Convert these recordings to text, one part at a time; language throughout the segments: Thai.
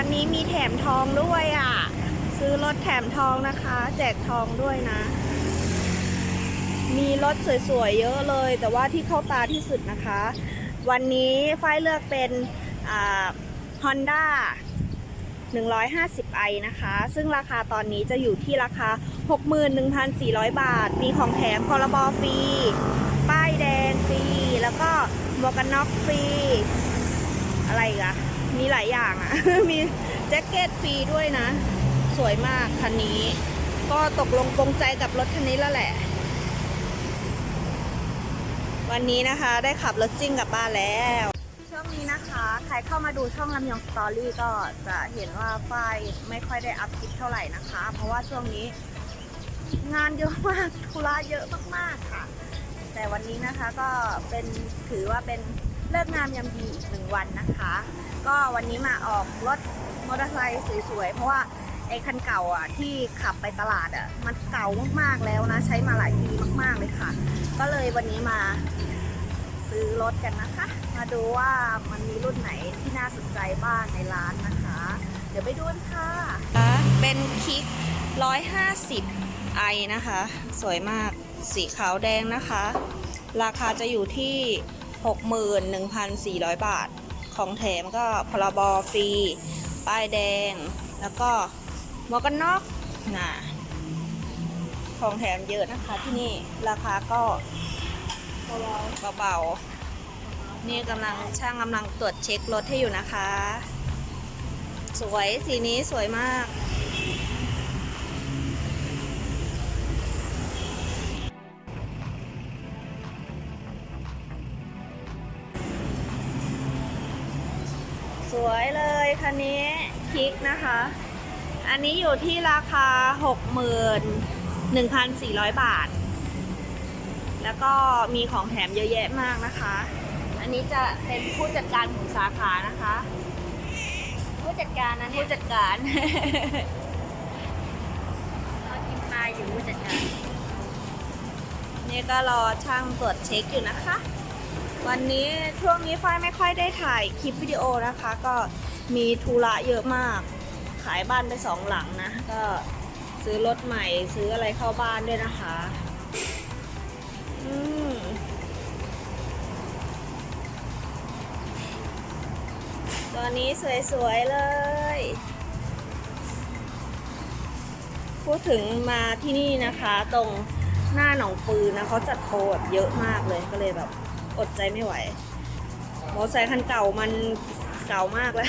านนี้มีแถมทองด้วยอะ ซื้อรถแถมทองนะคะ แจกทองด้วยนะ มีรถสวยๆเยอะเลย แต่ว่าที่เข้าตาที่สุดนะคะ วันนี้ฝ้ายเลือกเป็นฮอ่า Honda 150ไอนะคะ ซึ่งราคาตอนนี้จะอยู่ที่ราคา 61,400 บาท มีของแถมพรบฟรี ป้ายแดงฟรี แล้วก็หมวกกันน็อกฟรี อะไรกะมีหลายอย่างอะมีแจ็คเก็ตฟรีด้วยนะ สวยมากคันนี้ ก็ตกลงปรงใจกับรถคันนี้แล้วแหละ วันนี้นะคะได้ขับรถจริงกลับบ้านแล้วช่วงนี้นะคะ ใครเข้ามาดูช่องลำยองสตอรี่ก็จะเห็นว่าฝ้ายไม่ค่อยได้อัพคลิปเท่าไหร่นะคะ เพราะว่าช่วงนี้งานเยอะมากธุระเยอะมากๆค่ะ แต่วันนี้นะคะก็เป็นถือว่าเป็น เลิกงามยามดีอีกหนึ่งวันนะคะ ก็วันนี้มาออกรถมอเตอร์ไซค์สวยๆ เพราะว่าไอ้คันเก่าอะที่ขับไปตลาดอะมันเก่ามากๆแล้วนะ ใช้มาหลายปีมากๆเลยค่ะ ก็เลยวันนี้มาซื้อรถกันนะคะ มาดูว่ามันมีรุ่นไหนที่น่าสนใจบ้างในร้านนะคะ เดี๋ยวไปดูกันค่ะ เป็นคิก 150 ไอนะคะ สวยมากสีขาวแดงนะคะ ราคาจะอยู่ที่ 61,400 บาท ของแถมก็พรบฟรี ป้ายแดง แล้วก็หมวกกันน็อกนะของแถมเยอะนะคะที่นี่ ราคาก็เบาๆ นี่กำลังช่างกำลังตรวจเช็ครถให้อยู่นะคะ สวยสีนี้สวยมาก สวยเลยคันนี้คลิกนะคะ อันนี้อยู่ที่ราคา 61,400 บาท แล้วก็มีของแถมเยอะแยะมากนะคะ อันนี้จะเป็นผู้จัดการของสาขานะคะ ผู้จัดการนะผู้จัดการเรากินปลาอยู่ผู้จัดการ นี่ก็รอช่างตรวจเช็คอยู่นะคะ วันนี้ช่วงนี้ฝ้ายไม่ค่อยได้ถ่ายคลิปวิดีโอนะคะ ก็มีธุระเยอะมาก ขายบ้านไปสองหลังนะ ก็ซื้อรถใหม่ซื้ออะไรเข้าบ้านด้วยนะคะอืมตัวนี้สวยๆเลย พูดถึงมาที่นี่นะคะ ตรงหน้าหนองปืนนะเขาจัดโปรแบบเยอะมากเลยก็เลยแบบ อดใจไม่ไหว มอไซค์คันเก่ามันเก่ามากแล้ว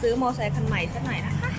ซื้อมอไซค์คันใหม่สักหน่อยนะคะ